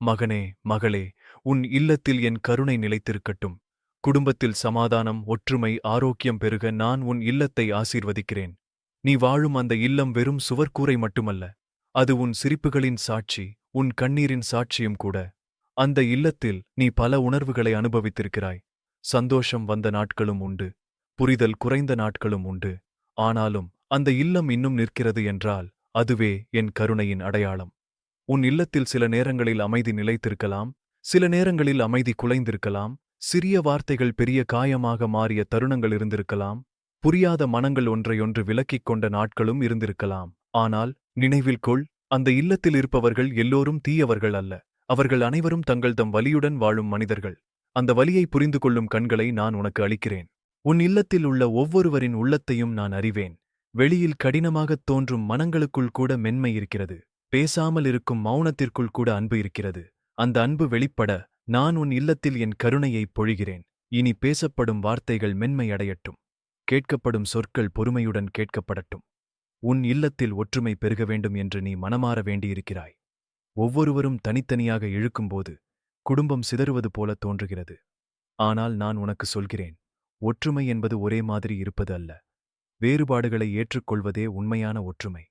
மகனே மகளே உன் இல்லத்தில் என் கருணை நிலைத்திருக்கட்டும். குடும்பத்தில் சமாதானம் ஒற்றுமை ஆரோக்கியம் பெருக நான் உன் இல்லத்தை ஆசீர்வதிக்கிறேன். நீ வாழும் அந்த இல்லம் வெறும் சுவர்கூரை மட்டுமல்ல அது உன் சிரிப்புகளின் சாட்சி உன் கண்ணீரின் சாட்சியும் கூட. அந்த இல்லத்தில் நீ பல உணர்வுகளை அனுபவித்திருக்கிறாய். சந்தோஷம் வந்த நாட்களும் உண்டு புரிதல் குறைந்த நாட்களும் உண்டு. ஆனாலும் அந்த இல்லம் இன்னும் நிற்கிறது என்றால் அதுவே என் கருணையின் அடையாளம். உன் இல்லத்தில் சில நேரங்களில் அமைதி நிலைத்திருக்கலாம் சில நேரங்களில் அமைதி குலைந்திருக்கலாம் சிறிய வார்த்தைகள் பெரிய காயமாக மாறிய தருணங்கள் இருந்திருக்கலாம் புரியாத மனங்கள் ஒன்றையொன்று விலக்கிக் கொண்ட நாட்களும் இருந்திருக்கலாம். ஆனால் நினைவில் கொள் அந்த இல்லத்தில் இருப்பவர்கள் எல்லோரும் தீயவர்கள் அல்ல. அவர்கள் அனைவரும் தங்கள் தம் வலியுடன் வாழும் மனிதர்கள். அந்த வலியை புரிந்து கொள்ளும் கண்களை நான் உனக்கு அளிக்கிறேன். உன் இல்லத்தில் உள்ள ஒவ்வொருவரின் உள்ளத்தையும் நான் அறிவேன். வெளியில் கடினமாகத் தோன்றும் மனங்களுக்குள் கூட மென்மை இருக்கிறது. பேசாமல் இருக்கும் மௌனத்திற்குள் கூட அன்பு இருக்கிறது. அந்த அன்பு வெளிப்பட நான் உன் இல்லத்தில் என் கருணையை பொழிகிறேன். இனி பேசப்படும் வார்த்தைகள் மென்மை அடையட்டும் கேட்கப்படும் சொற்கள் பொறுமையுடன் கேட்கப்படட்டும். உன் இல்லத்தில் ஒற்றுமை பெருக வேண்டும் என்று நீ மனமாற வேண்டியிருக்கிறாய். ஒவ்வொருவரும் தனித்தனியாக இழுக்கும்போது குடும்பம் சிதறுவது போல தோன்றுகிறது. ஆனால் நான் உனக்கு சொல்கிறேன் ஒற்றுமை என்பது ஒரே மாதிரி இருப்பது அல்ல. வேறுபாடுகளை ஏற்றுக்கொள்வதே உண்மையான ஒற்றுமை.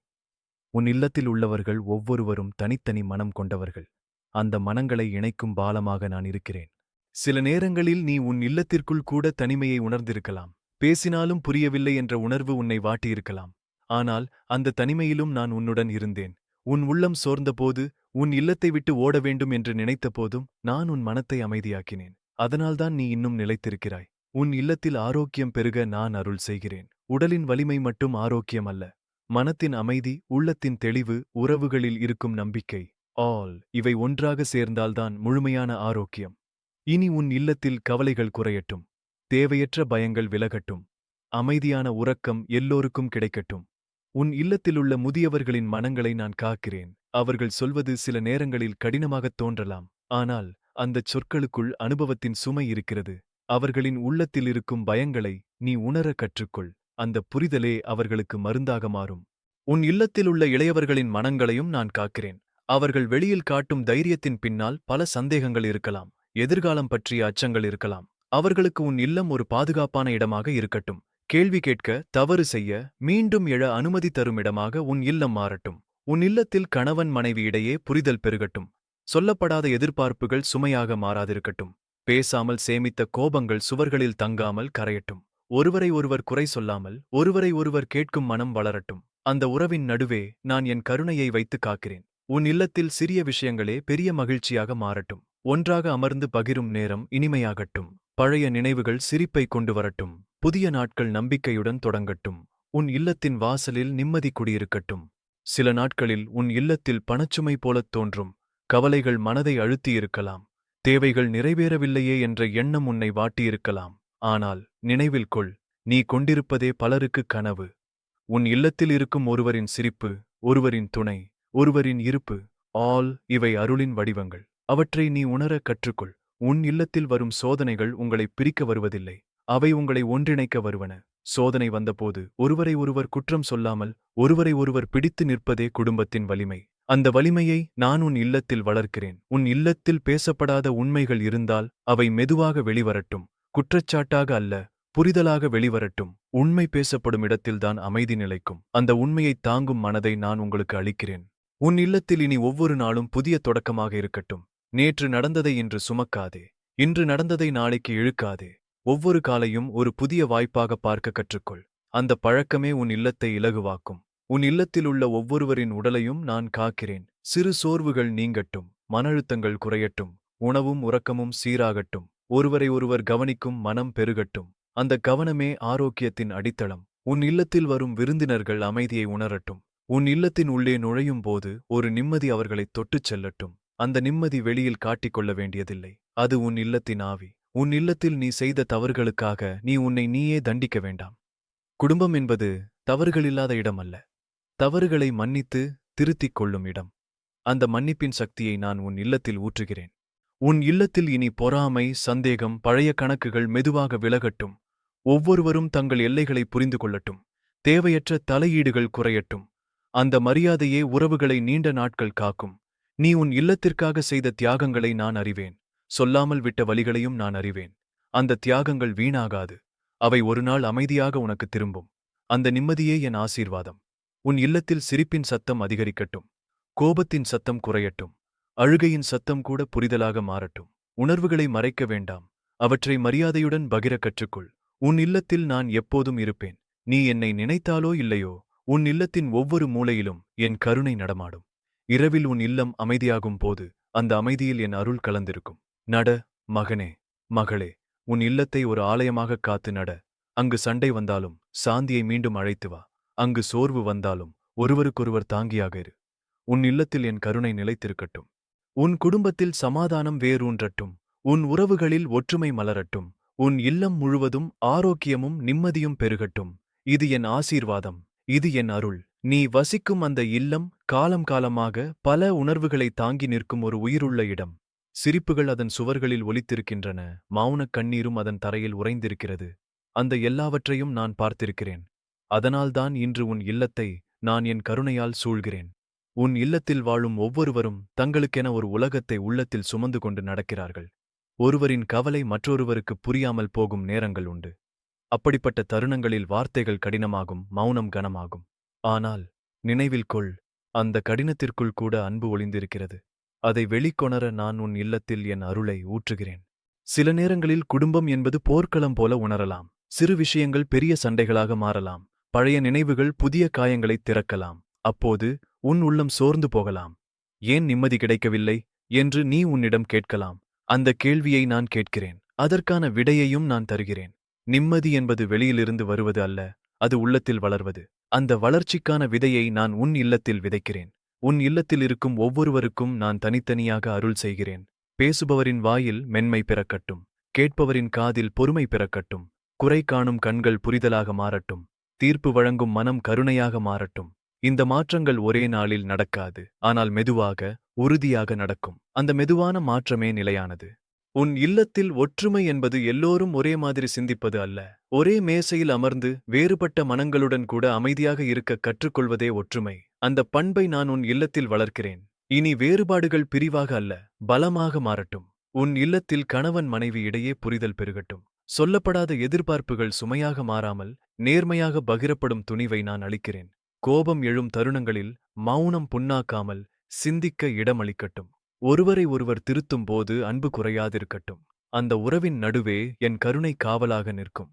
உன் இல்லத்தில் உள்ளவர்கள் ஒவ்வொருவரும் தனித்தனி மனம் கொண்டவர்கள். அந்த மனங்களை இணைக்கும் பாலமாக நான் இருக்கிறேன். சில நேரங்களில் நீ உன் இல்லத்திற்குள் கூட தனிமையை உணர்ந்திருக்கலாம். பேசினாலும் புரியவில்லை என்ற உணர்வு உன்னை வாட்டியிருக்கலாம். ஆனால் அந்த தனிமையிலும் நான் உன்னுடன் இருந்தேன். உன் உள்ளம் சோர்ந்தபோது உன் இல்லத்தை விட்டு ஓட வேண்டும் என்று நினைத்தபோதும் நான் உன் மனத்தை அமைதியாக்கினேன். அதனால்தான் நீ இன்னும் நிலைத்திருக்கிறாய். உன் இல்லத்தில் ஆரோக்கியம் பெருக நான் அருள் செய்கிறேன். உடலின் வலிமை மட்டும் ஆரோக்கியம் அல்ல. மனத்தின் அமைதி உள்ளத்தின் தெளிவு உறவுகளில் இருக்கும் நம்பிக்கை. ஆல் இவை ஒன்றாக சேர்ந்தால்தான் முழுமையான ஆரோக்கியம். இனி உன் இல்லத்தில் கவலைகள் குறையட்டும். தேவையற்ற பயங்கள் விலகட்டும். அமைதியான உறக்கம் எல்லோருக்கும் கிடைக்கட்டும். உன் இல்லத்திலுள்ள முதியவர்களின் மனங்களை நான் காக்கிறேன். அவர்கள் சொல்வது சில நேரங்களில் கடினமாகத் தோன்றலாம். ஆனால் அந்தச் சொற்களுக்குள் அனுபவத்தின் சுமை இருக்கிறது. அவர்களின் உள்ளத்தில் இருக்கும் பயங்களை நீ உணர கற்றுக்கொள். அந்த புரிதலே அவர்களுக்கு மருந்தாக மாறும். உன் இல்லத்திலுள்ள இளையவர்களின் மனங்களையும் நான் காக்கிறேன். அவர்கள் வெளியில் காட்டும் தைரியத்தின் பின்னால் பல சந்தேகங்கள் இருக்கலாம். எதிர்காலம் பற்றிய அச்சங்கள் இருக்கலாம். அவர்களுக்கு உன் இல்லம் ஒரு பாதுகாப்பான இடமாக இருக்கட்டும். கேள்வி கேட்க தவறு செய்ய மீண்டும் எழ அனுமதி தரும் இடமாக உன் இல்லம் மாறட்டும். உன் இல்லத்தில் கணவன் மனைவி இடையே புரிதல் பெருகட்டும். சொல்லப்படாத எதிர்பார்ப்புகள் சுமையாக மாறாதிருக்கட்டும். பேசாமல் சேமித்த கோபங்கள் சுவர்களில் தங்காமல் கரையட்டும். ஒருவரை ஒருவர் குறை சொல்லாமல் ஒருவரை ஒருவர் கேட்கும் மனம் வளரட்டும். அந்த உறவின் நடுவே நான் என் கருணையை வைத்து காக்கிறேன். உன் இல்லத்தில் சிறிய விஷயங்களே பெரிய மகிழ்ச்சியாக மாறட்டும். ஒன்றாக அமர்ந்து பகிரும் நேரம் இனிமையாகட்டும். பழைய நினைவுகள் சிரிப்பை கொண்டு வரட்டும். புதிய நாட்கள் நம்பிக்கையுடன் தொடங்கட்டும். உன் இல்லத்தின் வாசலில் நிம்மதி குடியிருக்கட்டும். சில நாட்களில் உன் இல்லத்தில் பணச்சுமை போலத் தோன்றும். கவலைகள் மனதை அழுத்தியிருக்கலாம் தேவைகள் நிறைவேறவில்லையே என்ற எண்ணம் உன்னை வாட்டியிருக்கலாம். ஆனால் நினைவில் கொள் நீ கொண்டிருப்பதே பலருக்கு கனவு. உன் இல்லத்தில் இருக்கும் ஒருவரின் சிரிப்பு ஒருவரின் துணை ஒருவரின் இருப்பு ஆல் இவை அருளின் வடிவங்கள். அவற்றை நீ உணர கற்றுக்கொள். உன் இல்லத்தில் வரும் சோதனைகள் உங்களை பிரிக்க வருவதில்லை. அவை உங்களை ஒன்றிணைக்க வருவன. சோதனை வந்தபோது ஒருவரை ஒருவர் குற்றம் சொல்லாமல் ஒருவரை ஒருவர் பிடித்து நிற்பதே குடும்பத்தின் வலிமை. அந்த வலிமையை நான் உன் இல்லத்தில் வளர்க்கிறேன். உன் இல்லத்தில் பேசப்படாத உண்மைகள் இருந்தால் அவை மெதுவாக வெளிவரட்டும். குற்றச்சாட்டாக அல்ல புரிதலாக வெளிவரட்டும். உண்மை பேசப்படும் இடத்தில்தான் அமைதி நிலைக்கும். அந்த உண்மையைத் தாங்கும் மனதை நான் உங்களுக்கு அளிக்கிறேன். உன் இல்லத்தில் இனி ஒவ்வொரு நாளும் புதிய தொடக்கமாக இருக்கட்டும். நேற்று நடந்ததை இன்று சுமக்காதே. இன்று நடந்ததை நாளைக்கு இழுக்காதே. ஒவ்வொரு காலையும் ஒரு புதிய வாய்ப்பாக பார்க்க கற்றுக்கொள். அந்த பழக்கமே உன் இல்லத்தை இலகுவாக்கும். உன் இல்லத்தில் உள்ள ஒவ்வொருவரின் உடலையும் நான் காக்கிறேன். சிறு சோர்வுகள் நீங்கட்டும். மன அழுத்தங்கள் குறையட்டும். உணவும் உறக்கமும் சீராகட்டும். ஒருவரை ஒருவர் கவனிக்கும் மனம் பெருகட்டும். அந்த கவனமே ஆரோக்கியத்தின் அடித்தளம். உன் இல்லத்தில் வரும் விருந்தினர்கள் அமைதியை உணரட்டும். உன் இல்லத்தின் உள்ளே நுழையும் போது ஒரு நிம்மதி அவர்களைத் தொட்டுச் செல்லட்டும். அந்த நிம்மதி வெளியில் காட்டிக்கொள்ள வேண்டியதில்லை. அது உன் இல்லத்தின் ஆவி. உன் இல்லத்தில் நீ செய்த தவறுகளுக்காக நீ உன்னை நீயே தண்டிக்க வேண்டாம். குடும்பம் என்பது தவறுகளில்லாத இடமல்ல. தவறுகளை மன்னித்து திருத்திக் கொள்ளும் இடம். அந்த மன்னிப்பின் சக்தியை நான் உன் இல்லத்தில் ஊற்றுகிறேன். உன் இல்லத்தில் இனி பொறாமை சந்தேகம் பழைய கணக்குகள் மெதுவாக விலகட்டும். ஒவ்வொருவரும் தங்கள் எல்லைகளை புரிந்து கொள்ளட்டும். தேவையற்ற தலையீடுகள் குறையட்டும். அந்த மரியாதையே உறவுகளை நீண்ட நாட்கள் காக்கும். நீ உன் இல்லத்திற்காக செய்த தியாகங்களை நான் அறிவேன். சொல்லாமல் விட்ட வழிகளையும் நான் அறிவேன். அந்த தியாகங்கள் வீணாகாது. அவை ஒருநாள் அமைதியாக உனக்கு திரும்பும். அந்த நிம்மதியே என் ஆசீர்வாதம். உன் இல்லத்தில் சிரிப்பின் சத்தம் அதிகரிக்கட்டும். கோபத்தின் சத்தம் குறையட்டும். அழுகையின் சத்தம் கூட புரிதலாக மாறட்டும். உணர்வுகளை மறைக்க வேண்டாம். அவற்றை மரியாதையுடன் பகிர கற்றுக்கொள். உன் இல்லத்தில் நான் எப்போதும் இருப்பேன். நீ என்னை நினைத்தாலோ இல்லையோ உன் இல்லத்தின் ஒவ்வொரு மூலையிலும் என் கருணை நடமாடும். இரவில் உன் இல்லம் அமைதியாகும் போது அந்த அமைதியில் என் அருள் கலந்திருக்கும். நட மகனே மகளே உன் இல்லத்தை ஒரு ஆலயமாகக் காத்து நட. அங்கு சண்டை வந்தாலும் சாந்தியை மீண்டும் அழைத்து வா. அங்கு சோர்வு வந்தாலும் ஒருவருக்கொருவர் தாங்கியாக இரு. உன் இல்லத்தில் என் கருணை நிலைத்திருக்கட்டும். உன் குடும்பத்தில் சமாதானம் வேரூன்றட்டும். உன் உறவுகளில் ஒற்றுமை மலரட்டும். உன் இல்லம் முழுவதும் ஆரோக்கியமும் நிம்மதியும் பெருகட்டும். இது என் ஆசீர்வாதம். இது என் அருள். நீ வசிக்கும் அந்த இல்லம் காலம் காலமாக பல உணர்வுகளை தாங்கி நிற்கும் ஒரு உயிருள்ள இடம். சிரிப்புகள் அதன் சுவர்களில் ஒலித்திருக்கின்றன. மௌனக் கண்ணீரும் அதன் தரையில் உறைந்திருக்கிறது. அந்த எல்லாவற்றையும் நான் பார்த்திருக்கிறேன். அதனால்தான் இன்று உன் இல்லத்தை நான் என் கருணையால் சூழ்கிறேன். உன் இல்லத்தில் வாழும் ஒவ்வொருவரும் தங்களுக்கென ஒரு உலகத்தை உள்ளத்தில் சுமந்து கொண்டு நடக்கிறார்கள். ஒருவரின் கவலை மற்றொருவருக்கு புரியாமல் போகும் நேரங்கள் உண்டு. அப்படிப்பட்ட தருணங்களில் வார்த்தைகள் கடினமாகும் மௌனம் கனமாகும். ஆனால் நினைவில் கொள் அந்த கடினத்திற்குள் கூட அன்பு ஒளிந்திருக்கிறது. அதை வெளிக்கொணர நான் உன் இல்லத்தில் என் அருளை ஊற்றுகிறேன். சில நேரங்களில் குடும்பம் என்பது போர்க்களம் போல உணரலாம். சிறு விஷயங்கள் பெரிய சண்டைகளாக மாறலாம். பழைய நினைவுகள் புதிய காயங்களைத் திறக்கலாம். அப்போது உன் உள்ளம் சோர்ந்து போகலாம். ஏன் நிம்மதி கிடைக்கவில்லை? என்று நீ உன்னிடம் கேட்கலாம். அந்த கேள்வியை நான் கேட்கிறேன். அதற்கான விடையையும் நான் தருகிறேன். நிம்மதி என்பது வெளியிலிருந்து வருவது அல்ல அது உள்ளத்தில் வளர்வது. அந்த வளர்ச்சிக்கான விதையை நான் உன் இல்லத்தில் விதைக்கிறேன். உன் இல்லத்தில் இருக்கும் ஒவ்வொருவருக்கும் நான் தனித்தனியாக அருள் செய்கிறேன். பேசுபவரின் வாயில் மென்மை பிறக்கட்டும். கேட்பவரின் காதில் பொறுமை பிறக்கட்டும். குறை காணும் கண்கள் புரிதலாக மாறட்டும். தீர்ப்பு வழங்கும் மனம் கருணையாக மாறட்டும். இந்த மாற்றங்கள் ஒரே நாளில் நடக்காது ஆனால் மெதுவாக உறுதியாக நடக்கும். அந்த மெதுவான மாற்றமே நிலையானது. உன் இல்லத்தில் ஒற்றுமை என்பது எல்லோரும் ஒரே மாதிரி சிந்திப்பது அல்ல. ஒரே மேசையில் அமர்ந்து வேறுபட்ட மனங்களுடன் கூட அமைதியாக இருக்க கற்றுக்கொள்வதே ஒற்றுமை. அந்த பண்பை நான் உன் இல்லத்தில் வளர்க்கிறேன். இனி வேறுபாடுகள் பிரிவாக அல்ல பலமாக மாறட்டும். உன் இல்லத்தில் கணவன் மனைவி இடையே புரிதல் பெருகட்டும். சொல்லப்படாத எதிர்பார்ப்புகள் சுமையாக மாறாமல் நேர்மையாக பகிரப்படும் துணிவை நான் அளிக்கிறேன். கோபம் எழும் தருணங்களில் மௌனம் புண்ணாக்காமல் சிந்திக்க இடமளிக்கட்டும். ஒருவரை ஒருவர் திருத்தும் போது அன்பு குறையாதிருக்கட்டும். அந்த உறவின் நடுவே என் கருணை காவலாக நிற்கும்.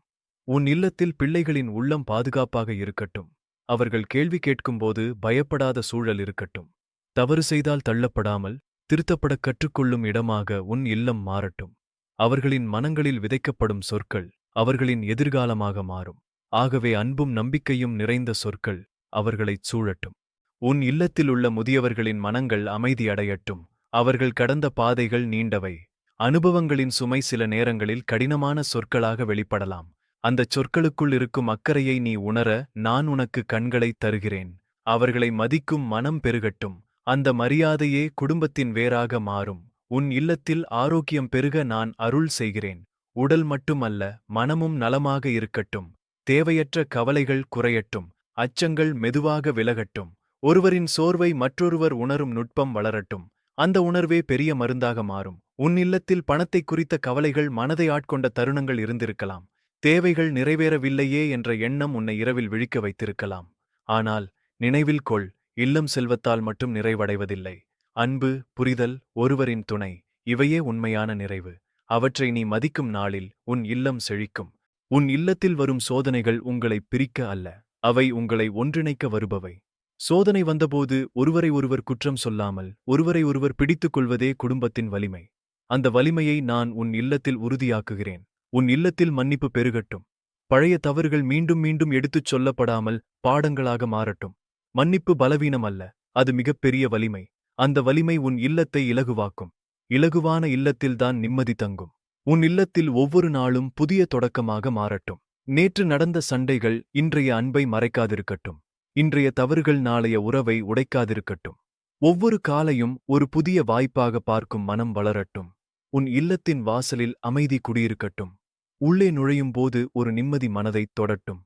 உன் இல்லத்தில் பிள்ளைகளின் உள்ளம் பாதுகாப்பாக இருக்கட்டும். அவர்கள் கேள்வி கேட்கும்போது பயப்படாத சூழல் இருக்கட்டும். தவறு செய்தால் தள்ளப்படாமல் திருத்தப்படக் கற்றுக்கொள்ளும் இடமாக உன் இல்லம் மாறட்டும். அவர்களின் மனங்களில் விதைக்கப்படும் சொற்கள் அவர்களின் எதிர்காலமாக மாறும். ஆகவே அன்பும் நம்பிக்கையும் நிறைந்த சொற்கள் அவர்களைச் சூழட்டும். உன் இல்லத்திலுள்ள முதியவர்களின் மனங்கள் அமைதியடையட்டும். அவர்கள் கடந்த பாதைகள் நீண்டவை. அனுபவங்களின் சுமை சில நேரங்களில் கடினமான சொற்களாக வெளிப்படலாம். அந்தச் சொற்களுக்குள் இருக்கும் அக்கறையை நீ உணர நான் உனக்கு கண்களைத் தருகிறேன். அவர்களை மதிக்கும் மனம் பெருகட்டும். அந்த மரியாதையே குடும்பத்தின் வேறாக மாறும். உன் இல்லத்தில் ஆரோக்கியம் பெருக நான் அருள் செய்கிறேன். உடல் மட்டுமல்ல மனமும் நலமாக இருக்கட்டும். தேவையற்ற கவலைகள் குறையட்டும். அச்சங்கள் மெதுவாக விலகட்டும். ஒருவரின் சோர்வை மற்றொருவர் உணரும் நுட்பம் வளரட்டும். அந்த உணர்வே பெரிய மருந்தாக மாறும். உன் இல்லத்தில் பணத்தை குறித்த கவலைகள் மனதை ஆட்கொண்ட தருணங்கள் இருந்திருக்கலாம். தேவைகள் நிறைவேறவில்லையே என்ற எண்ணம் உன்னை இரவில் விழிக்க வைத்திருக்கலாம். ஆனால் நினைவில் கொள் இல்லம் செல்வத்தால் மட்டும் நிறைவடைவதில்லை. அன்பு புரிதல் ஒருவரின் துணை இவையே உண்மையான நிறைவு. அவற்றை நீ மதிக்கும் நாளில் உன் இல்லம் செழிக்கும். உன் இல்லத்தில் வரும் சோதனைகள் உங்களை பிரிக்க அல்ல. அவை உங்களை ஒன்றிணைக்க வருபவை. சோதனை வந்தபோது ஒருவரை ஒருவர் குற்றம் சொல்லாமல் ஒருவரை ஒருவர் பிடித்துக் கொள்வதே குடும்பத்தின் வலிமை. அந்த வலிமையை நான் உன் இல்லத்தில் உறுதியாக்குகிறேன். உன் இல்லத்தில் மன்னிப்பு பெருகட்டும். பழைய தவறுகள் மீண்டும் மீண்டும் எடுத்துச் சொல்லப்படாமல் பாடங்களாக மாறட்டும். மன்னிப்பு பலவீனம் அல்ல அது மிகப்பெரிய வலிமை. அந்த வலிமை உன் இல்லத்தை இலகுவாக்கும். இலகுவான இல்லத்தில்தான் நிம்மதி தங்கும். உன் இல்லத்தில் ஒவ்வொரு நாளும் புதிய தொடக்கமாக மாறட்டும். நேற்று நடந்த சண்டைகள் இன்றைய அன்பை மறைக்காதிருக்கட்டும். இன்றைய தவறுகள் நாளைய உறவை உடைக்காதிருக்கட்டும். ஒவ்வொரு காலையும் ஒரு புதிய வாய்ப்பாக பார்க்கும் மனம் வளரட்டும். உன் இல்லத்தின் வாசலில் அமைதி குடியிருக்கட்டும். உள்ளே நுழையும்போது ஒரு நிம்மதி மனதைத் தொடட்டும்.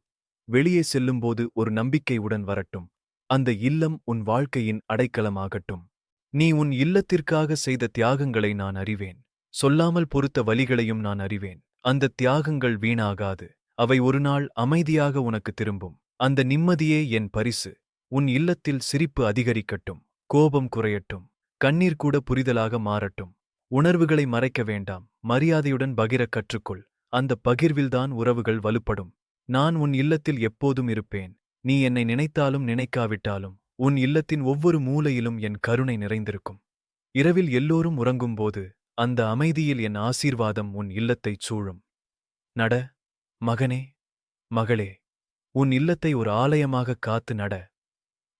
வெளியே செல்லும்போது ஒரு நம்பிக்கையுடன் வரட்டும். அந்த இல்லம் உன் வாழ்க்கையின் அடைக்கலமாகட்டும். நீ உன் இல்லத்திற்காக செய்த தியாகங்களை நான் அறிவேன். சொல்லாமல் பொறுத்த வலிகளையும் நான் அறிவேன். அந்த தியாகங்கள் வீணாகாது. அவை ஒருநாள் அமைதியாக உனக்கு திரும்பும். அந்த நிம்மதியே என் பரிசு. உன் இல்லத்தில் சிரிப்பு அதிகரிக்கட்டும். கோபம் குறையட்டும். கண்ணீர் கூட புரிதலாக மாறட்டும். உணர்வுகளை மறைக்க வேண்டாம். மரியாதையுடன் பகிரக் கற்றுக்கொள். அந்த பகிர்வில்தான் உறவுகள் வலுப்படும். நான் உன் இல்லத்தில் எப்போதும் இருப்பேன். நீ என்னை நினைத்தாலும் நினைக்காவிட்டாலும் உன் இல்லத்தின் ஒவ்வொரு மூலையிலும் என் கருணை நிறைந்திருக்கும். இரவில் எல்லோரும் உறங்கும்போது அந்த அமைதியில் என் ஆசீர்வாதம் உன் இல்லத்தைச் சூழும். நட. மகனே மகளே உன் இல்லத்தை ஒரு ஆலயமாகக் காத்து நட.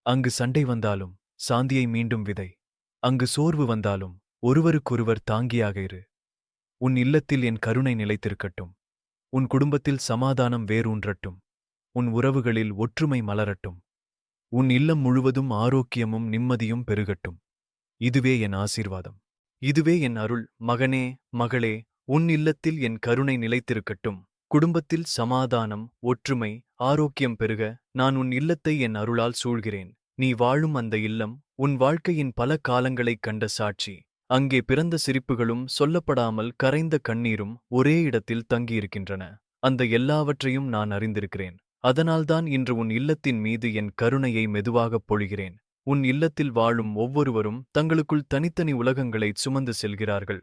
அங்கு சண்டை வந்தாலும் சாந்தியை மீண்டும் விதை. அங்கு சோர்வு வந்தாலும் ஒருவருக்கொருவர் தாங்கியாக இரு. உன் இல்லத்தில் என் கருணை நிலைத்திருக்கட்டும். உன் குடும்பத்தில் சமாதானம் வேரூன்றட்டும். உன் உறவுகளில் ஒற்றுமை மலரட்டும். உன் இல்லம் முழுவதும் ஆரோக்கியமும் நிம்மதியும் பெருகட்டும். இதுவே என் ஆசீர்வாதம். இதுவே என் அருள். மகனே மகளே உன் இல்லத்தில் என் கருணை நிலைத்திருக்கட்டும். குடும்பத்தில் சமாதானம் ஒற்றுமை ஆரோக்கியம் பெருக நான் உன் இல்லத்தை என் அருளால் சூழ்கிறேன். நீ வாழும் அந்த இல்லம் உன் வாழ்க்கையின் பல காலங்களைக் கண்ட சாட்சி. அங்கே பிறந்த சிரிப்புகளும் சொல்லப்படாமல் கரைந்த கண்ணீரும் ஒரே இடத்தில் தங்கியிருக்கின்றன. அந்த எல்லாவற்றையும் நான் அறிந்திருக்கிறேன். அதனால்தான் இன்று உன் இல்லத்தின் மீது என் கருணையை மெதுவாகப் பொழிகிறேன். உன் இல்லத்தில் வாழும் ஒவ்வொருவரும் தங்களுக்குள் தனித்தனி உலகங்களைச் சுமந்து செல்கிறார்கள்.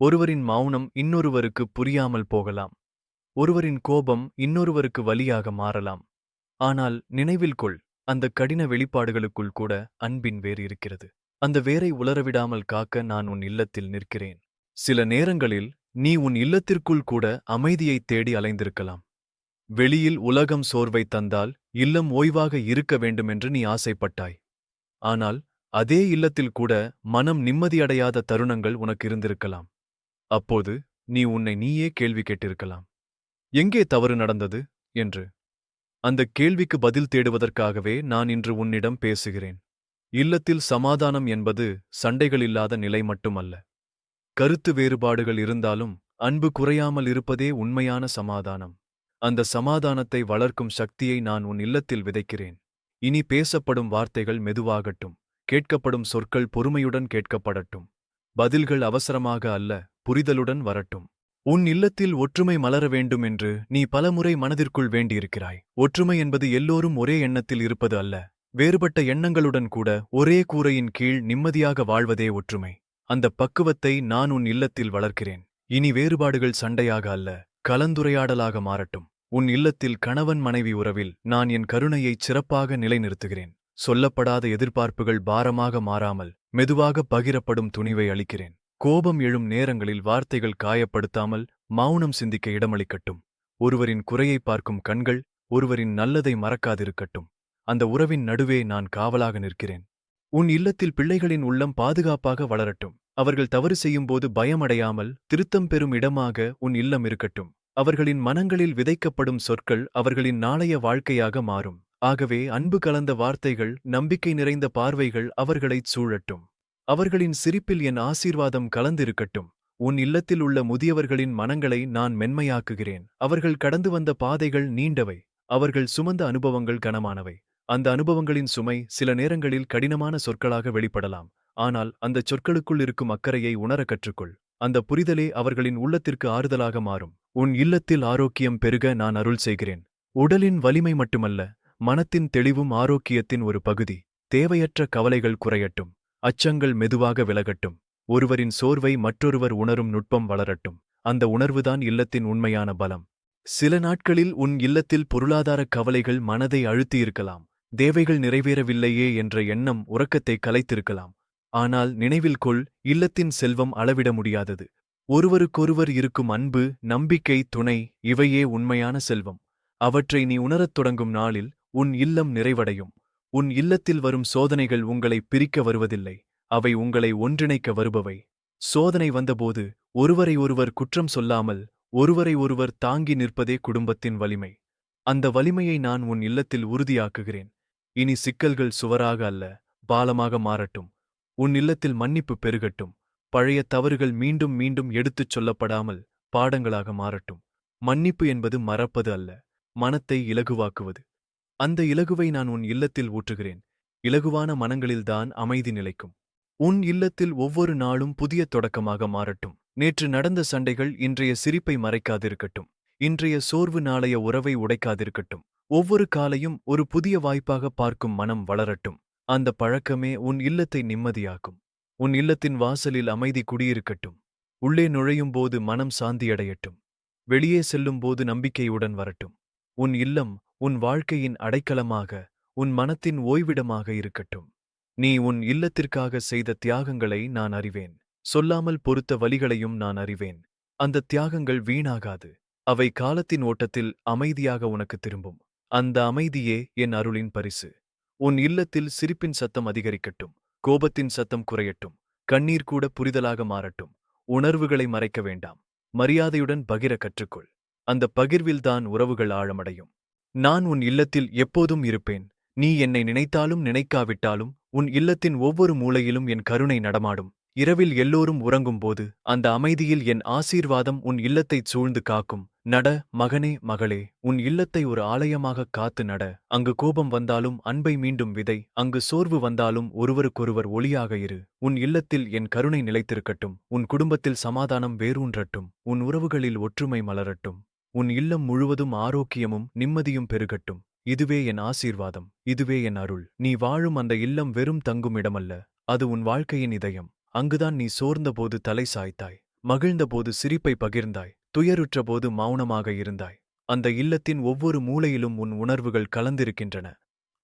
ஒருவரின் மௌனம் இன்னொருவருக்கு புரியாமல் போகலாம். ஒருவரின் கோபம் இன்னொருவருக்கு வலியாக மாறலாம். ஆனால் நினைவில் கொள் அந்த கடின வெளிப்பாடுகளுக்குள் கூட அன்பின் வேர் இருக்கிறது. அந்த வேரை உலரவிடாமல் காக்க நான் உன் இல்லத்தில் நிற்கிறேன். சில நேரங்களில் நீ உன் இல்லத்திற்குள் கூட அமைதியைத் தேடி அலைந்திருக்கலாம். வெளியில் உலகம் சோர்வை தந்தால் இல்லம் ஓய்வாக இருக்க வேண்டுமென்று நீ ஆசைப்பட்டாய். ஆனால் அதே இல்லத்தில் கூட மனம் நிம்மதியடையாத தருணங்கள் உனக்கு இருந்திருக்கலாம். அப்போது நீ உன்னை நீயே கேள்வி கேட்டிருக்கலாம். எங்கே தவறு நடந்தது? என்று. அந்த கேள்விக்கு பதில் தேடுவதற்காகவே நான் இன்று உன்னிடம் பேசுகிறேன். இல்லத்தில் சமாதானம் என்பது சண்டைகள் இல்லாத நிலை மட்டுமல்ல. கருத்து வேறுபாடுகள் இருந்தாலும் அன்பு குறையாமல் இருப்பதே உண்மையான சமாதானம். அந்த சமாதானத்தை வளர்க்கும் சக்தியை நான் உன் இல்லத்தில் விதைக்கிறேன். இனி பேசப்படும் வார்த்தைகள் மெதுவாகட்டும் கேட்கப்படும் சொற்கள் பொறுமையுடன் கேட்கப்படட்டும். பதில்கள் அவசரமாக அல்ல புரிதலுடன் வரட்டும். உன் இல்லத்தில் ஒற்றுமை மலர வேண்டும் என்று நீ பலமுறை மனதிற்குள் வேண்டியிருக்கிறாய். ஒற்றுமை என்பது எல்லோரும் ஒரே எண்ணத்தில் இருப்பது அல்ல. வேறுபட்ட எண்ணங்களுடன் கூட ஒரே கூரையின் கீழ் நிம்மதியாக வாழ்வதே ஒற்றுமை. அந்த பக்குவத்தை நான் உன் இல்லத்தில் வளர்க்கிறேன். இனி வேறுபாடுகள் சண்டையாக அல்ல கலந்துரையாடலாக மாறட்டும். உன் இல்லத்தில் கணவன் மனைவி உறவில் நான் என் கருணையைச் சிறப்பாக நிலைநிறுத்துகிறேன். சொல்லப்படாத எதிர்பார்ப்புகள் பாரமாக மாறாமல் மெதுவாக பகிரப்படும் துணிவை அளிக்கிறேன். கோபம் எழும் நேரங்களில் வார்த்தைகள் காயப்படுத்தாமல் மௌனம் சிந்திக்க இடமளிக்கட்டும். ஒருவரின் குறையை பார்க்கும் கண்கள் ஒருவரின் நல்லதை மறக்காதிருக்கட்டும். அந்த உறவின் நடுவே நான் காவலாக நிற்கிறேன். உன் இல்லத்தில் பிள்ளைகளின் உள்ளம் பாதுகாப்பாக வளரட்டும். அவர்கள் தவறு செய்யும்போது பயமடையாமல் திருத்தம் பெறும் இடமாக உன் இல்லம் இருக்கட்டும். அவர்களின் மனங்களில் விதைக்கப்படும் சொற்கள் அவர்களின் நாளைய வாழ்க்கையாக மாறும். ஆகவே அன்பு கலந்த வார்த்தைகள் நம்பிக்கை நிறைந்த பார்வைகள் அவர்களைச் சூழட்டும். அவர்களின் சிரிப்பில் என் ஆசீர்வாதம் கலந்திருக்கட்டும். உன் இல்லத்தில் உள்ள முதியவர்களின் மனங்களை நான் மென்மையாக்குகிறேன். அவர்கள் கடந்து வந்த பாதைகள் நீண்டவை. அவர்கள் சுமந்த அனுபவங்கள் கனமானவை. அந்த அனுபவங்களின் சுமை சில நேரங்களில் கடினமான சொற்களாக வெளிப்படலாம். ஆனால் அந்தச் சொற்களுக்குள் இருக்கும் அக்கறையை உணர கற்றுக்கொள். அந்த புரிதலே அவர்களின் உள்ளத்திற்கு ஆறுதலாக மாறும். உன் இல்லத்தில் ஆரோக்கியம் பெருக நான் அருள் செய்கிறேன். உடலின் வலிமை மட்டுமல்ல மனத்தின் தெளிவும் ஆரோக்கியத்தின் ஒரு பகுதி. தேவையற்ற கவலைகள் குறையட்டும். அச்சங்கள் மெதுவாக விலகட்டும். ஒருவரின் சோர்வை மற்றொருவர் உணரும் நுட்பம் வளரட்டும். அந்த உணர்வுதான் இல்லத்தின் உண்மையான பலம். சில நாட்களில் உன் இல்லத்தில் பொருளாதார கவலைகள் மனதை அழுத்தியிருக்கலாம். தேவைகள் நிறைவேறவில்லையே என்ற எண்ணம் உறக்கத்தை கலைத்திருக்கலாம். ஆனால் நினைவில் கொள் இல்லத்தின் செல்வம் அளவிட முடியாதது. ஒருவருக்கொருவர் இருக்கும் அன்பு நம்பிக்கை துணை இவையே உண்மையான செல்வம். அவற்றை நீ உணரத் தொடங்கும் நாளில் உன் இல்லம் நிறைவடையும். உன் இல்லத்தில் வரும் சோதனைகள் உங்களை பிரிக்க வருவதில்லை அவை உங்களை ஒன்றிணைக்க வருபவை. சோதனை வந்தபோது ஒருவரை ஒருவர் குற்றம் சொல்லாமல் ஒருவரை ஒருவர் தாங்கி நிற்பதே குடும்பத்தின் வலிமை. அந்த வலிமையை நான் உன் இல்லத்தில் உறுதியாக்குகிறேன். இனி சிக்கல்கள் சுவராக அல்ல பாலமாக மாறட்டும். உன் இல்லத்தில் மன்னிப்பு பெருகட்டும். பழைய தவறுகள் மீண்டும் மீண்டும் எடுத்துச் சொல்லப்படாமல் பாடங்களாக மாறட்டும். மன்னிப்பு என்பது மறப்பது அல்ல மனத்தை இலகுவாக்குவது. அந்த இலகுவை நான் உன் இல்லத்தில் ஊற்றுகிறேன். இலகுவான மனங்களில்தான் அமைதி நிலைக்கும். உன் இல்லத்தில் ஒவ்வொரு நாளும் புதிய தொடக்கமாக மாறட்டும். நேற்று நடந்த சண்டைகள் இன்றைய சிரிப்பை மறைக்காதிருக்கட்டும். இன்றைய சோர்வு நாளைய உறவை உடைக்காதிருக்கட்டும். ஒவ்வொரு காலையும் ஒரு புதிய வாய்ப்பாக பார்க்கும் மனம் வளரட்டும். அந்த பழக்கமே உன் இல்லத்தை நிம்மதியாக்கும். உன் இல்லத்தின் வாசலில் அமைதி குடியிருக்கட்டும். உள்ளே நுழையும் போது மனம் சாந்தியடையட்டும். வெளியே செல்லும் போது நம்பிக்கையுடன் வரட்டும். உன் இல்லம் உன் வாழ்க்கையின் அடைக்கலமாக உன் மனத்தின் ஓய்விடமாக இருக்கட்டும். நீ உன் இல்லத்திற்காக செய்த தியாகங்களை நான் அறிவேன். சொல்லாமல் பொறுத்த வலிகளையும் நான் அறிவேன். அந்த தியாகங்கள் வீணாகாது. அவை காலத்தின் ஓட்டத்தில் அமைதியாக உனக்கு திரும்பும். அந்த அமைதியே என் அருளின் பரிசு. உன் இல்லத்தில் சிரிப்பின் சத்தம் அதிகரிக்கட்டும். கோபத்தின் சத்தம் குறையட்டும். கண்ணீர் கூட புரிதலாக மாறட்டும். உணர்வுகளை மறைக்க வேண்டாம். மரியாதையுடன் பகிர கற்றுக்கொள். அந்த பகிர்வில்தான் உறவுகள் ஆழமடையும். நான் உன் இல்லத்தில் எப்போதும் இருப்பேன். நீ என்னை நினைத்தாலும் நினைக்காவிட்டாலும் உன் இல்லத்தின் ஒவ்வொரு மூலையிலும் என் கருணை நடமாடும். இரவில் எல்லோரும் உறங்கும்போது அந்த அமைதியில் என் ஆசீர்வாதம் உன் இல்லத்தைச் சூழ்ந்து காக்கும். நட மகனே மகளே உன் இல்லத்தை ஒரு ஆலயமாகக் காத்து நட. அங்கு கோபம் வந்தாலும் அன்பை மீண்டும் விதை. அங்கு சோர்வு வந்தாலும் ஒருவருக்கொருவர் ஒளியாக இரு. உன் இல்லத்தில் என் கருணை நிலைத்திருக்கட்டும். உன் குடும்பத்தில் சமாதானம் வேரூன்றட்டும். உன் உறவுகளில் ஒற்றுமை மலரட்டும். உன் இல்லம் முழுவதும் ஆரோக்கியமும் நிம்மதியும் பெருகட்டும். இதுவே என் ஆசீர்வாதம். இதுவே என் அருள். நீ வாழும் அந்த இல்லம் வெறும் தங்கும் இடமல்ல அது உன் வாழ்க்கையின் இதயம். அங்குதான் நீ சோர்ந்தபோது தலை சாய்த்தாய். மகிழ்ந்தபோது சிரிப்பை பகிர்ந்தாய். துயருற்றபோது மௌனமாக இருந்தாய். அந்த இல்லத்தின் ஒவ்வொரு மூலையிலும் உன் உணர்வுகள் கலந்திருக்கின்றன.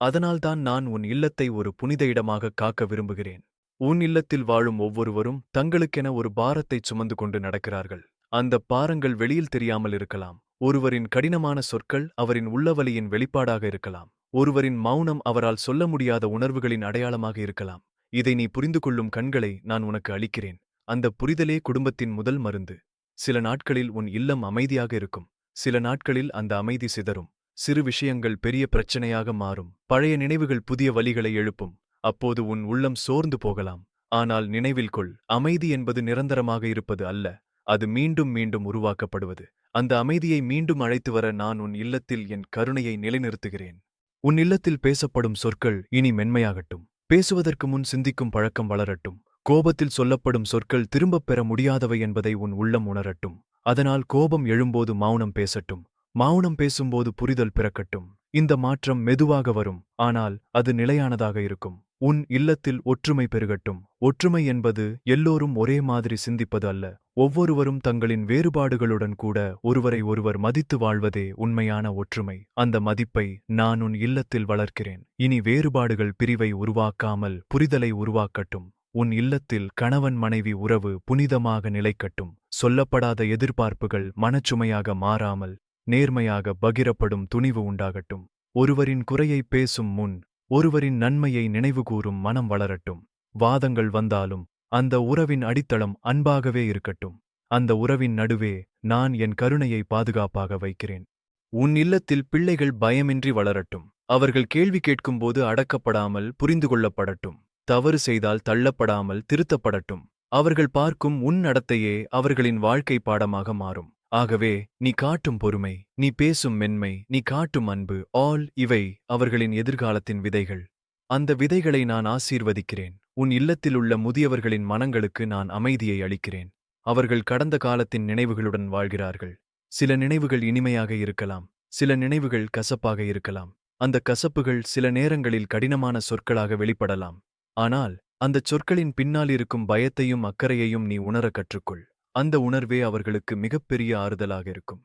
அதனால்தான் நான் உன் இல்லத்தை ஒரு புனித இடமாக காக்க விரும்புகிறேன். உன் இல்லத்தில் வாழும் ஒவ்வொருவரும் தங்களுக்கென ஒரு பாரத்தைச் சுமந்து கொண்டு நடக்கிறார்கள். அந்த பாரங்கள் வெளியில் தெரியாமல் இருக்கலாம். ஒருவரின் கடினமான சொற்கள் அவரின் உள்ளவலியின் வெளிப்பாடாக இருக்கலாம். ஒருவரின் மௌனம் அவரால் சொல்ல முடியாத உணர்வுகளின் அடையாளமாக இருக்கலாம். இதை நீ புரிந்து கொள்ளும் கண்களை நான் உனக்கு அளிக்கிறேன். அந்த புரிதலே குடும்பத்தின் முதல் மருந்து. சில நாட்களில் உன் இல்லம் அமைதியாக இருக்கும். சில நாட்களில் அந்த அமைதி சிதறும். சிறு விஷயங்கள் பெரிய பிரச்சனையாக மாறும். பழைய நினைவுகள் புதிய வலிகளை எழுப்பும். அப்போது உன் உள்ளம் சோர்ந்து போகலாம். ஆனால் நினைவில் கொள் அமைதி என்பது நிரந்தரமாக இருப்பது அல்ல. அது மீண்டும் மீண்டும் உருவாக்கப்படுவது. அந்த அமைதியை மீண்டும் அழைத்து வர நான் உன் இல்லத்தில் என் கருணையை நிலைநிறுத்துகிறேன். உன் இல்லத்தில் பேசப்படும் சொற்கள் இனி மென்மையாகட்டும். பேசுவதற்கு முன் சிந்திக்கும் பழக்கம் வளரட்டும். கோபத்தில் சொல்லப்படும் சொற்கள் திரும்பப் பெற முடியாதவை என்பதை உன் உள்ளம் உணரட்டும். அதனால் கோபம் எழும்போது மௌனம் பேசட்டும். மௌனம் பேசும்போது புரிதல் பிறக்கட்டும். இந்த மாற்றம் மெதுவாக வரும். ஆனால் அது நிலையானதாக இருக்கும். உன் இல்லத்தில் ஒற்றுமை பெருகட்டும். ஒற்றுமை என்பது எல்லோரும் ஒரே மாதிரி சிந்திப்பது அல்ல. ஒவ்வொருவரும் தங்களின் வேறுபாடுகளுடன் கூட ஒருவரை ஒருவர் மதித்து வாழ்வதே உண்மையான ஒற்றுமை. அந்த மதிப்பை நான் உன் இல்லத்தில் வளர்க்கிறேன். இனி வேறுபாடுகள் பிரிவை உருவாக்காமல் புரிதலை உருவாக்கட்டும். உன் இல்லத்தில் கணவன் மனைவி உறவு புனிதமாக நிலைக்கட்டும். சொல்லப்படாத எதிர்பார்ப்புகள் மனச்சுமையாக மாறாமல் நேர்மையாக பகிரப்படும் துணிவு உண்டாகட்டும். ஒருவரின் குறையை பேசும் முன் ஒருவரின் நன்மையை நினைவுகூரும் மனம் வளரட்டும். வாதங்கள் வந்தாலும் அந்த உறவின் அடித்தளம் அன்பாகவே இருக்கட்டும். அந்த உறவின் நடுவே நான் என் கருணையை பாதுகாப்பாக வைக்கிறேன். உன் இல்லத்தில் பிள்ளைகள் பயமின்றி வளரட்டும். அவர்கள் கேள்வி கேட்கும்போது அடக்கப்படாமல் புரிந்து கொள்ளப்படட்டும். தவறு செய்தால் தள்ளப்படாமல் திருத்தப்படட்டும். அவர்கள் பார்க்கும் உன் நடத்தையே அவர்களின் வாழ்க்கை பாடமாக மாறும். ஆகவே நீ காட்டும் பொறுமை நீ பேசும் மென்மை நீ காட்டும் அன்பு ஆல் இவை அவர்களின் எதிர்காலத்தின் விதைகள். அந்த விதைகளை நான் ஆசீர்வதிக்கிறேன். உன் இல்லத்தில் உள்ள முதியவர்களின் மனங்களுக்கு நான் அமைதியை அளிக்கிறேன். அவர்கள் கடந்த காலத்தின் நினைவுகளுடன் வாழ்கிறார்கள். சில நினைவுகள் இனிமையாக இருக்கலாம். சில நினைவுகள் கசப்பாக இருக்கலாம். அந்த கசப்புகள் சில நேரங்களில் கடினமான சொற்களாக வெளிப்படலாம். ஆனால் அந்தச் சொற்களின் பின்னால் இருக்கும் பயத்தையும் அக்கறையையும் நீ உணரக் கற்றுக்கொள். அந்த உணர்வே அவர்களுக்கு மிகப்பெரிய ஆறுதலாக இருக்கும்.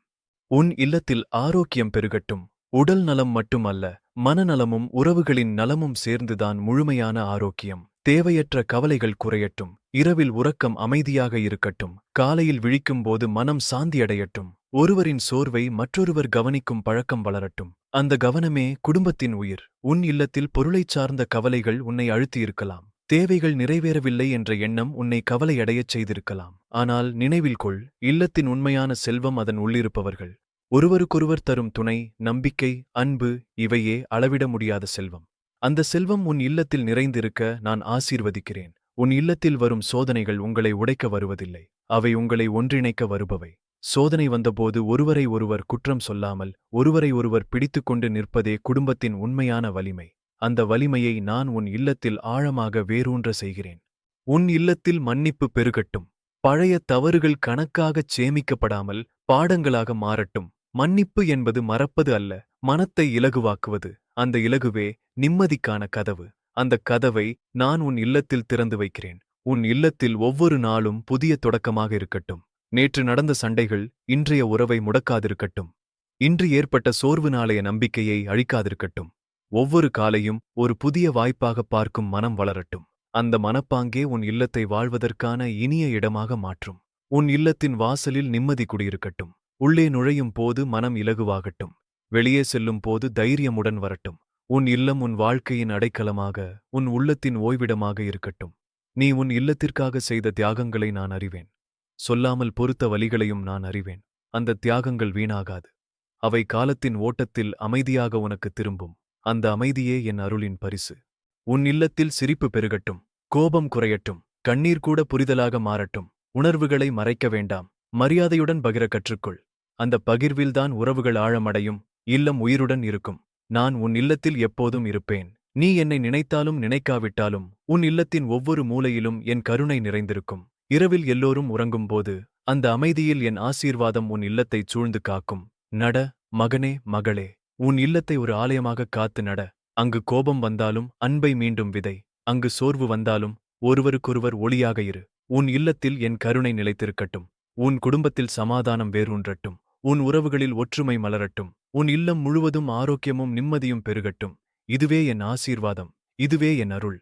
உன் இல்லத்தில் ஆரோக்கியம் பெருகட்டும். உடல் நலம் மட்டுமல்ல மனநலமும் உறவுகளின் நலமும் சேர்ந்துதான் முழுமையான ஆரோக்கியம். தேவையற்ற கவலைகள் குறையட்டும். இரவில் உறக்கம் அமைதியாக இருக்கட்டும். காலையில் விழிக்கும்போது மனம் சாந்தியடையட்டும். ஒருவரின் சோர்வை மற்றொருவர் கவனிக்கும் பழக்கம் வளரட்டும். அந்த கவனமே குடும்பத்தின் உயிர். உன் இல்லத்தில் பொருளைச் சார்ந்த கவலைகள் உன்னை அழுத்தியிருக்கலாம். தேவைகள் நிறைவேறவில்லை என்ற எண்ணம் உன்னை கவலையடையச் செய்திருக்கலாம். ஆனால் நினைவில் கொள் இல்லத்தின் உண்மையான செல்வம் அதன் உள்ளிருப்பவர்கள். ஒருவருக்கொருவர் தரும் துணை நம்பிக்கை அன்பு இவையே அளவிட முடியாத செல்வம். அந்த செல்வம் உன் இல்லத்தில் நிறைந்திருக்க நான் ஆசீர்வதிக்கிறேன். உன் இல்லத்தில் வரும் சோதனைகள் உங்களை உடைக்க வருவதில்லை. அவை உங்களை ஒன்றிணைக்க வருபவை. சோதனை வந்தபோது ஒருவரை ஒருவர் குற்றம் சொல்லாமல் ஒருவரை ஒருவர் பிடித்துக்கொண்டு நிற்பதே குடும்பத்தின் உண்மையான வலிமை. அந்த வலிமையை நான் உன் இல்லத்தில் ஆழமாக வேரூன்ற செய்கிறேன். உன் இல்லத்தில் மன்னிப்பு பெருகட்டும். பழைய தவறுகள் கணக்காகச் சேமிக்கப்படாமல் பாடங்களாக மாறட்டும். மன்னிப்பு என்பது மறப்பது அல்ல மனத்தை இலகுவாக்குவது. அந்த இலகுவே நிம்மதிக்கான கதவு. அந்த கதவை நான் உன் இல்லத்தில் திறந்து வைக்கிறேன். உன் இல்லத்தில் ஒவ்வொரு நாளும் புதிய தொடக்கமாக இருக்கட்டும். நேற்று நடந்த சண்டைகள் இன்றைய உறவை முடக்காதிருக்கட்டும். இன்று ஏற்பட்ட சோர்வு நாளைய நம்பிக்கையை அழிக்காதிருக்கட்டும். ஒவ்வொரு காலையும் ஒரு புதிய வாய்ப்பாக பார்க்கும் மனம் வளரட்டும். அந்த மனப்பாங்கே உன் இல்லத்தை வாழ்வதற்கான இனிய இடமாக மாற்றும். உன் இல்லத்தின் வாசலில் நிம்மதி குடியிருக்கட்டும். உள்ளே நுழையும் போது மனம் இலகுவாகட்டும். வெளியே செல்லும் போது தைரியமுடன் வரட்டும். உன் இல்லம் உன் வாழ்க்கையின் அடைக்கலமாக உன் உள்ளத்தின் ஓய்விடமாக இருக்கட்டும். நீ உன் இல்லத்திற்காக செய்த தியாகங்களை நான் அறிவேன். சொல்லாமல் பொறுத்த வலிகளையும் நான் அறிவேன். அந்த தியாகங்கள் வீணாகாது. அவை காலத்தின் ஓட்டத்தில் அமைதியாக உனக்கு திரும்பும். அந்த அமைதியே என் அருளின் பரிசு. உன் இல்லத்தில் சிரிப்பு பெருகட்டும் கோபம் குறையட்டும் கண்ணீர் கூட புரிதலாக மாறட்டும். உணர்வுகளை மறைக்க வேண்டாம். மரியாதையுடன் பகிர கற்றுக்கொள். அந்த பகிர்வில்தான் உறவுகள் ஆழமடையும் இல்லம் உயிருடன் இருக்கும். நான் உன் இல்லத்தில் எப்போதும் இருப்பேன். நீ என்னை நினைத்தாலும் நினைக்காவிட்டாலும் உன் இல்லத்தின் ஒவ்வொரு மூலையிலும் என் கருணை நிறைந்திருக்கும். இரவில் எல்லோரும் உறங்கும்போது அந்த அமைதியில் என் ஆசீர்வாதம் உன் இல்லத்தைச் சூழ்ந்து காக்கும். நட மகனே மகளே உன் இல்லத்தை ஒரு ஆலயமாக காத்து நட. அங்கு கோபம் வந்தாலும் அன்பை மீண்டும் விதை. அங்கு சோர்வு வந்தாலும் ஒருவருக்கொருவர் ஒளியாக இரு. உன் இல்லத்தில் என் கருணை நிலைத்திருக்கட்டும். உன் குடும்பத்தில் சமாதானம் வேரூன்றட்டும். உன் உறவுகளில் ஒற்றுமை மலரட்டும். உன் இல்லம் முழுவதும் ஆரோக்கியமும் நிம்மதியும் பெருகட்டும். இதுவே என் ஆசீர்வாதம். இதுவே என் அருள்.